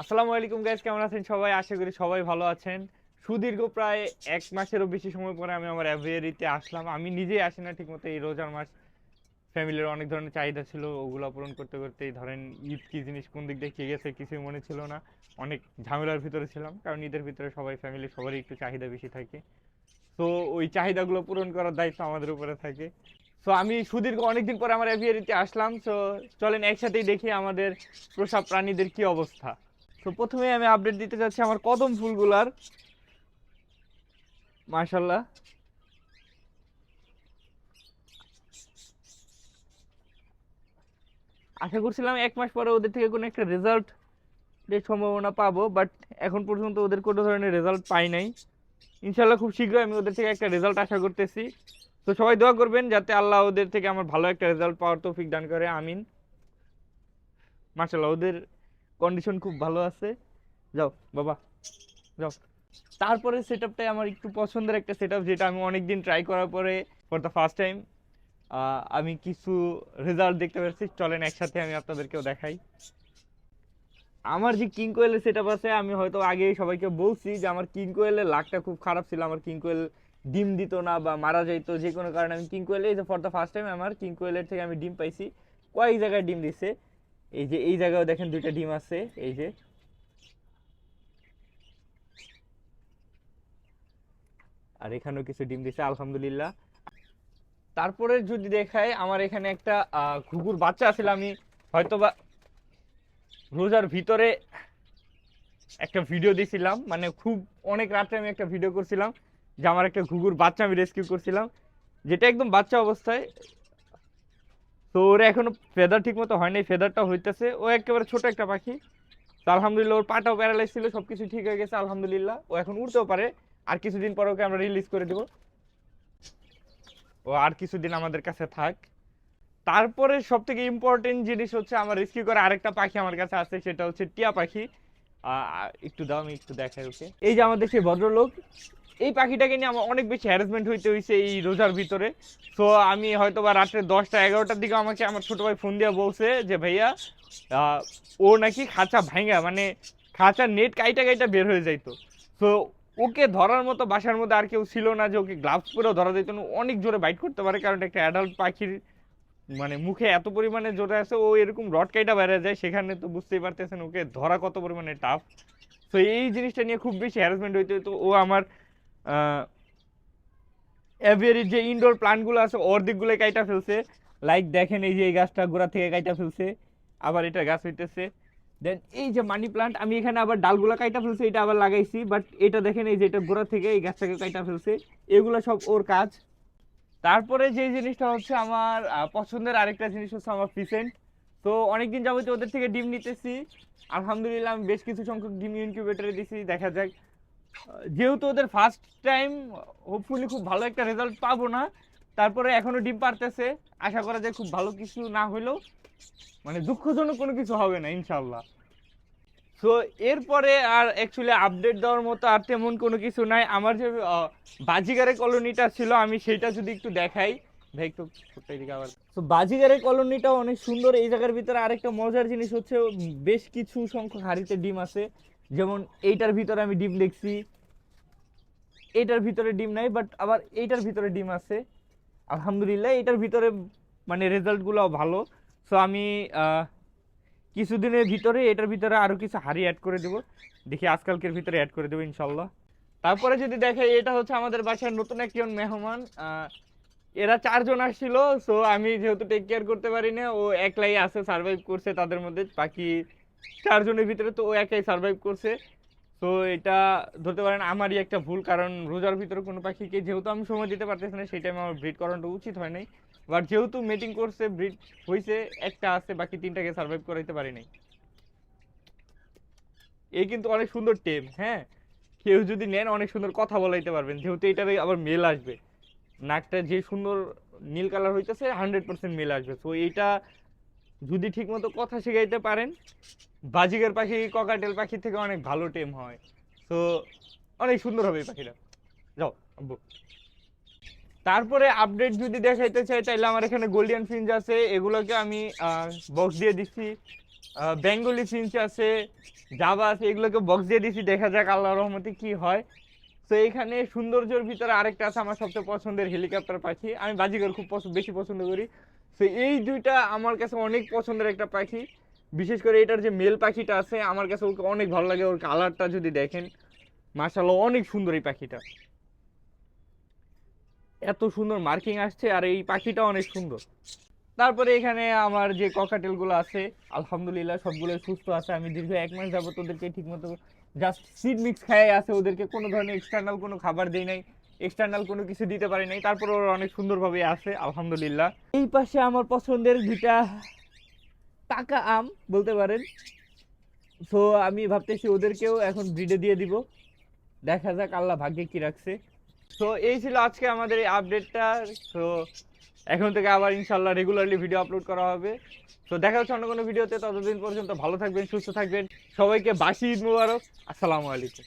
আসসালামু আলাইকুম গাইস কেমন আছেন সবাই? আশা করি সবাই ভালো আছেন। সুদীর্ঘ প্রায় এক মাসেরও বেশি সময় পরে আমি আমার অ্যাভিয়ারিতে আসলাম। আমি নিজেই আসি না ঠিকমতো এই রোজার মাস। ফ্যামিলির অনেক ধরনের চাহিদা ছিল, ওগুলো পূরণ করতে করতেই ধরেন ঈদ কি জিনিস কোন দিক দিয়ে কে গেছে কিছুই মনে ছিল না। অনেক ঝামেলার ভিতরে ছিলাম, কারণ ঈদের ভিতরে সবাই ফ্যামিলি সবারই একটু চাহিদা বেশি থাকে। তো ওই চাহিদাগুলো পূরণ করার দায়িত্ব আমাদের উপরে থাকে। তো আমি সুদীর্ঘ অনেকদিন পরে আমার অ্যাভিয়ারিতে আসলাম। তো চলেন একসাথেই দেখি আমাদের প্রসাব প্রাণীদের কি অবস্থা। তো প্রথমে আমি আপডেট দিতে চাচ্ছি আমার কদম ফুলগুলার। মাশাল্লাহ আশা করছিলাম এক মাস পরে ওদের থেকে কোনো একটা রেজাল্ট সম্ভাবনা পাবো বাট এখন পর্যন্ত ওদের কোনো ধরনের রেজাল্ট পাই নাই। ইনশাল্লাহ খুব শীঘ্রই আমি ওদের থেকে একটা রেজাল্ট আশা করতেছি। তো সবাই দোয়া করবেন যাতে আল্লাহ ওদের থেকে আমার ভালো একটা রেজাল্ট পাওয়ার তৌফিক দান করে, আমিন। মাশাল্লাহ ওদের কন্ডিশন খুব ভালো আছে। যাও, বাবা, যাও। তারপরে সেট আপটাই আমার একটু পছন্দের একটা সেট যেটা আমি অনেকদিন ট্রাই করার পরে ফর দ্য ফার্স্ট টাইম আমি কিছু রেজাল্ট দেখতে পাচ্ছি চলেন একসাথে আমি আপনাদেরকেও দেখাই। আমার যে কিং কোয়েলের সেট আছে, আমি হয়তো আগে সবাইকে বলছি যে আমার কিং কোয়েলের লাকটা খুব খারাপ ছিল। আমার কিং কোয়েল ডিম দিত না বা মারা যাইতো, যে কোনো কারণে আমি কিং কোয়েলে ফর দ্য ফার্স্ট টাইম আমার কিং কোয়েলের থেকে আমি ডিম পাইছি। কয়েক জায়গায় ডিম দিছে। এই যে, এই জায়গায় দেখেন দুইটা ডিম আছে, এই যে। আর এখানেও কিছু ডিম দিছে, আলহামদুলিল্লাহ। তারপরে যদি দেখায় আমার এখানে একটা ঘুঘুর বাচ্চা আছিল আমি হয়তো বা রোজার ভিতরে একটা ভিডিও দিছিলাম মানে খুব, অনেক রাত্রে আমি একটা ভিডিও করছিলাম, যে আমার একটা ঘুঘুর বাচ্চা আমি রেস্কিউ করছিলাম, যেটা একদম বাচ্চা অবস্থায় তো ওরা এখনও ফেদার ঠিক মতো হয়নি ফেদারটা হইতেছে। ও একেবারে ছোট একটা পাখি। তো আলহামদুলিল্লাহ ওর পাটাও প্যারালাইজ ছিল সব কিছু ঠিক হয়ে গেছে, আলহামদুলিল্লাহ। ও এখন উঠতেও পারে। আর কিছুদিন পর ওকে আমরা রিলিজ করে দেবো। ও আর কিছুদিন আমাদের কাছে থাক। তারপরে সব থেকে ইম্পর্টেন্ট জিনিস হচ্ছে আমার রেস্কিউ করা আরেকটা পাখি আমার কাছে আছে, সেটা হচ্ছে টিয়া পাখি। একটু দাও, আমি একটু দেখাই ওকে। এই যে আমাদের সেই ভদ্রলোক, এই পাখিটাকে নিয়ে আমার অনেক বেশি হ্যারাসমেন্ট হইতে হয়েছে এই রোজার ভিতরে। তো আমি হয়তো বা রাত্রে দশটা, এগারোটার দিকে আমাকে আমার ছোট ভাই ফোন দিয়ে বলছে যে, ভাইয়া ও নাকি খাঁচা ভাঙা মানে খাঁচার নেট কাইটা কাইটা বের হয়ে যাইতো। তো ওকে ধরার মতো বাসার মধ্যে আর কেউ ছিল না যে, ওকে গ্লাভস পরেও ধরা যেত অনেক জোরে বাইট করতে পারে, কারণ একটা অ্যাডাল্ট পাখির মানে মুখে এত পরিমাণে জোরে আছে ও এরকম রড কাইটা বেড়ে যায়, সেখানে তো বুঝতেই পারতেছেন ওকে ধরা কত পরিমাণে টাফ তো এই জিনিসটা নিয়ে খুব বেশি হ্যারাসমেন্ট হইতে তো ও আমার অ্যাভিয়ারির যে ইনডোর প্লান্টগুলো আছে, ওর দিকগুলো কাইটা ফেলছে। লাইক দেখেন এই যে এই গাছটা গোড়া থেকে কাইটা ফেলছে, আবার এটা গাছ হইতেছে। দেন এই যে মানি প্লান্ট আমি এখানে আবার ডালগুলো কাইটা ফেলছে, এটা আবার লাগাইছি বাট এটা দেখেন এই যে এটা গোড়া থেকে এই গাছটাকে কাইটা ফেলছে। এগুলো সব ওর কাজ। তারপরে যে জিনিসটা হচ্ছে আমার পছন্দের আরেকটা জিনিস হচ্ছে আমার ফিসেন্ট। তো অনেকদিন যাবত ওদের থেকে ডিম নিতেছি। আলহামদুলিল্লাহ আমি বেশ কিছু সংখ্যক ডিম ইনকিউবেটরে দিছি, দেখা যাক। যেহেতু ওদের ফার্স্ট টাইম হোপফুলি খুব ভালো একটা রেজাল্ট পাবো না। তারপরে এখনও ডিম পারতেছে। আশা করা যায় খুব ভালো কিছু না হলেও মানে দুঃখজনক কোনো কিছু হবে না ইনশাল্লাহ তো এরপরে আর অ্যাকচুয়ালি আপডেট দেওয়ার মতো আর তেমন কোনো কিছু নাই। আমার যে আহ, বাজিগারের কলোনিটা ছিল আমি সেটা যদি একটু দেখাই। ভাই একটু এদিকে আবার। তো বাজিগারের কলোনিটা অনেক সুন্দর। এই জায়গার ভিতরে আরেকটা মজার জিনিস হচ্ছে বেশ কিছু সংখ্যক হাড়িতে ডিম আছে। যেমন এইটার ভিতরে আমি ডিম দেখছি। এইটার ভিতরে ডিম নাই বাট আবার এইটার ভিতরে ডিম আছে। আলহামদুলিল্লাহ এটার ভিতরে মানে রেজাল্টগুলো ভালো। সো আমি কিছুদিনের ভিতরে, এটার ভিতরে আরও কিছু হাড়ি অ্যাড করে দেবো। দেখি আজকালকের ভিতরে অ্যাড করে দেবো, ইনশাল্লাহ। তারপরে যদি দেখে, এটা হচ্ছে আমাদের বাসার নতুন একজন মেহমান। এরা চারজন আসছিল সো আমি যেহেতু টেক কেয়ার করতে পারি না ও একলাই আছে সার্ভাইভ করছে তাদের মধ্যে। বাকি চারজনের ভিতরে তো ও একাই সার্ভাইভ করছে। তো এটা ধরতে পারেন আমারই একটা ভুল, কারণ রোজার ভিতরে কোনো পাখিকে যেহেতু আমি সময় দিতে পারতেছি না, সেই টাইমে আমার ব্রিড করানোটা উচিত হয় নাই। বাট যেহেতু মিটিং করছে ব্রিড হয়েছে একটা আছে, বাকি তিনটাকে সার্ভাইভ করাইতে পারি নাই। এই কিন্তু অনেক সুন্দর টেম হ্যাঁ? কেউ যদি নেন, অনেক সুন্দর কথা বলাইতে পারবেন। যেহেতু এটার আবার মেল আসবে। নাকটা যে সুন্দর নীল কালার হইতেছে হান্ড্রেড পার্সেন্ট মেল আসবে। তো এইটা যদি ঠিকমতো কথা শেখাইতে পারেন বাজিগার পাখি, ককাটেল পাখির থেকে অনেক ভালো টেম হয়। তো অনেক সুন্দর হবে এই পাখিটা। যাও, আব্বু। তারপরে আপডেট যদি দেখাইতে চাই তাহলে আমার এখানে গোল্ডিয়ান ফিঞ্চ আছে। এগুলোকে আমি বক্স দিয়ে দিচ্ছি বেঙ্গলি ফিঞ্চ আছে জাবা আছে, এগুলোকে বক্স দিয়ে দিচ্ছি দেখা যাক আল্লাহ রহমতে কি হয়। তো এখানে সৌন্দর্যের ভিতরে আরেকটা আছে আমার সবচেয়ে পছন্দের হেলিকপ্টার পাখি। আমি বাজিকর খুব বেশি পছন্দ করি। তো এই দুইটা আমার কাছে অনেক পছন্দের একটা পাখি। বিশেষ করে এটার যে মেল পাখিটা আছে, আমার কাছে ওকে অনেক ভালো লাগে। ওর কালারটা যদি দেখেন, মাশাআল্লাহ অনেক সুন্দর এই পাখিটা। এত সুন্দর মার্কিং আসছে আর এই পাখিটা অনেক সুন্দর। তারপরে এখানে আমার যে ককাটেলগুলো আছে, আলহামদুলিল্লাহ সবগুলো সুস্থ আছে। আমি দীর্ঘ এক মাস যাবত ওদেরকে ঠিকমতো জাস্ট সিড মিক্স খাই আছে। ওদেরকে কোনো ধরনের এক্সটার্নাল কোনো খাবার দেই নাই এক্সটার্নাল কোনো কিছু দিতে পারি নাই। তারপরে ওরা অনেক সুন্দরভাবে আছে, আলহামদুলিল্লাহ। এই পাশে আমার পছন্দের দুইটা টাকা আম, বলতে পারেন। সো আমি ভাবতেছি ওদেরকেও এখন ব্রিডে দিয়ে দিব। দেখা যাক আল্লাহ ভাগ্যে কি রাখছে। তো এই ছিল আজকে আমাদের এই আপডেটটা তো এখন থেকে আবার ইনশাল্লাহ রেগুলারলি ভিডিও আপলোড করা হবে। তো দেখা হচ্ছে অন্য কোনো ভিডিওতে ততদিন পর্যন্ত ভালো থাকবেন, সুস্থ থাকবেন। সবাইকে বাসি ঈদ মুবারক। আসসালামু আলাইকুম।